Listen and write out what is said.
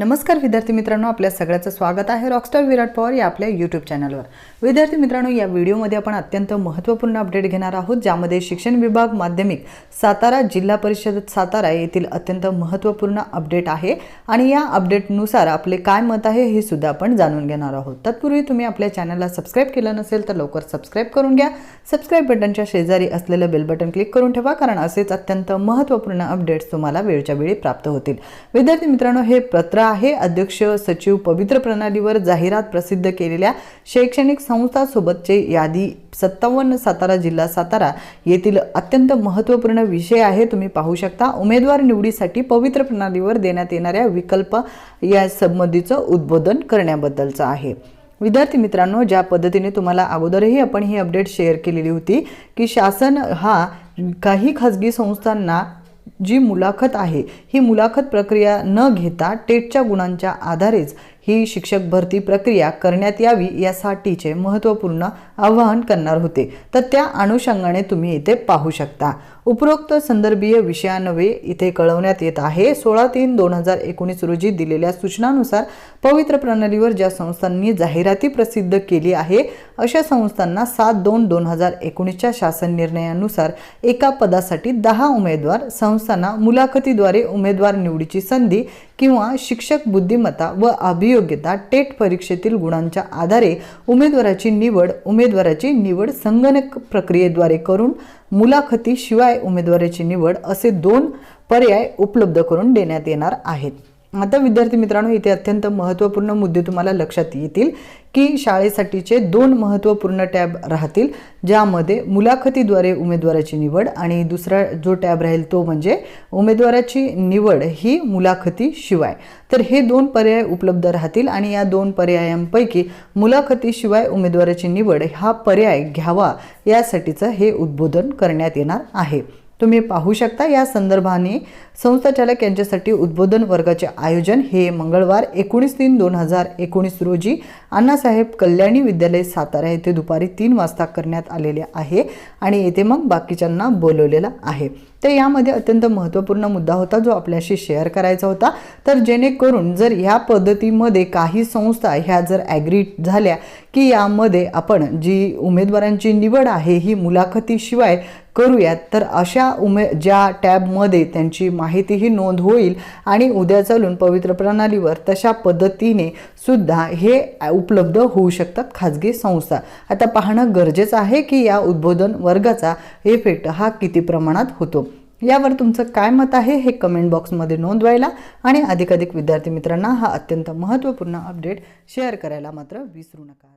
नमस्कार विद्यार्थी मित्रांनो आपल्या सगळ्याचं स्वागत आहे रॉकस्टार विराट पवार या आपल्या यूट्यूब चॅनलवर विद्यार्थी मित्रांनो या व्हिडिओमध्ये आपण अत्यंत महत्त्वपूर्ण अपडेट घेणार आहोत ज्यामध्ये शिक्षण विभाग माध्यमिक सातारा जिल्हा परिषद सातारा येथील अत्यंत महत्त्वपूर्ण अपडेट आहे आणि या अपडेटनुसार आपले काय मत आहे हे सुद्धा आपण जाणून घेणार आहोत. तत्पूर्वी तुम्ही आपल्या चॅनलला सबस्क्राईब केलं नसेल तर लवकर सबस्क्राईब करून घ्या. सबस्क्राईब बटनच्या शेजारी असलेलं बेल बटन क्लिक करून ठेवा कारण असेच अत्यंत महत्त्वपूर्ण अपडेट्स तुम्हाला वेळच्या वेळी प्राप्त होतील. विद्यार्थी मित्रांनो हे पत्र आहे. अध्यक्ष सचिव पवित्र प्रणालीवर जाहिरात प्रसिद्ध केलेल्या शैक्षणिक संस्थांसोबतचे यादी सत्तावन्न सातारा जिल्हा सातारा येथील अत्यंत महत्त्वपूर्ण विषय आहे. तुम्ही पाहू शकता. उमेदवार निवडीसाठी पवित्र प्रणालीवर देण्यात येणाऱ्या विकल्प या संबंधीचं उद्बोधन करण्याबद्दलचं आहे. विद्यार्थी मित्रांनो ज्या पद्धतीने तुम्हाला अगोदरही आपण ही अपडेट शेअर केलेली होती की शासन हा काही खाजगी संस्थांना जी मुलाखत आहे ही मुलाखत प्रक्रिया न घेता टेटच्या गुणांच्या आधारेच ही शिक्षक भरती प्रक्रिया करण्यात यावी यासाठीचे महत्त्वपूर्ण आवाहन करणार होते. तर त्या अनुषंगाने तुम्ही इथे पाहू शकता. उपरोक्त संदर्भीय विषयानवे इथे कळवण्यात येत आहे. सोळा तीन दोन हजार एकोणीस रोजी दिलेल्या सूचनानुसार पवित्र प्रणालीवर ज्या संस्थांनी जाहिराती प्रसिद्ध केली आहे अशा संस्थांना सात दोन दोन हजार एकोणीसच्या शासन निर्णयानुसार एका पदासाठी दहा उमेदवार संस्थांना मुलाखतीद्वारे उमेदवार निवडीची संधी किंवा शिक्षक बुद्धिमत्ता व अभियोग्यता टेट परीक्षेतील गुणांच्या आधारे उमेदवाराची निवड उमेदवाराची निवड संगणक प्रक्रियेद्वारे करून मुलाखतीशिवाय उमेदवाराची निवड असे दोन पर्याय उपलब्ध करून देण्यात येणार आहेत. आता विद्यार्थी मित्रांनो इथे अत्यंत महत्त्वपूर्ण मुद्दे तुम्हाला लक्षात येतील की शाळेसाठीचे दोन महत्त्वपूर्ण टॅब राहतील ज्यामध्ये मुलाखतीद्वारे उमेदवाराची निवड आणि दुसरा जो टॅब राहील तो म्हणजे उमेदवाराची निवड ही मुलाखतीशिवाय तर हे दोन पर्याय उपलब्ध राहतील आणि या दोन पर्यायांपैकी मुलाखतीशिवाय उमेदवाराची निवड हा पर्याय घ्यावा यासाठीचं हे उद्बोधन करण्यात येणार आहे. तुम्ही पाहू शकता या संदर्भाने संस्थाचालक यांच्यासाठी उद्बोधन वर्गाचे आयोजन हे मंगळवार एकोणीस तीन दोन हजार एकोणीस रोजी अण्णासाहेब कल्याणी विद्यालय सातारा येथे दुपारी तीन वाजता करण्यात आलेले आहे आणि येथे मग बाकीच्यांना बोलवलेलं आहे. तर यामध्ये अत्यंत महत्त्वपूर्ण मुद्दा होता जो आपल्याशी शेअर करायचा होता. तर जेणेकरून जर ह्या पद्धतीमध्ये काही संस्था ह्या जर ॲग्री झाल्या की यामध्ये आपण जी उमेदवारांची निवड आहे ही मुलाखतीशिवाय करूयात तर अशा उमे ज्या टॅबमध्ये त्यांची माहितीही नोंद होईल आणि उद्या चालून पवित्र प्रणालीवर तशा पद्धतीने सुद्धा हे उपलब्ध होऊ शकतात खाजगी संस्था. आता पाहणं गरजेचं आहे की या उद्बोधन वर्गाचा इफेक्ट हा किती प्रमाणात होतो. यावर तुमचं काय मत आहे हे कमेंट बॉक्समध्ये नोंदवायला आणि अधिकाधिक विद्यार्थी मित्रांना हा अत्यंत महत्त्वपूर्ण अपडेट शेअर करायला मात्र विसरू नका.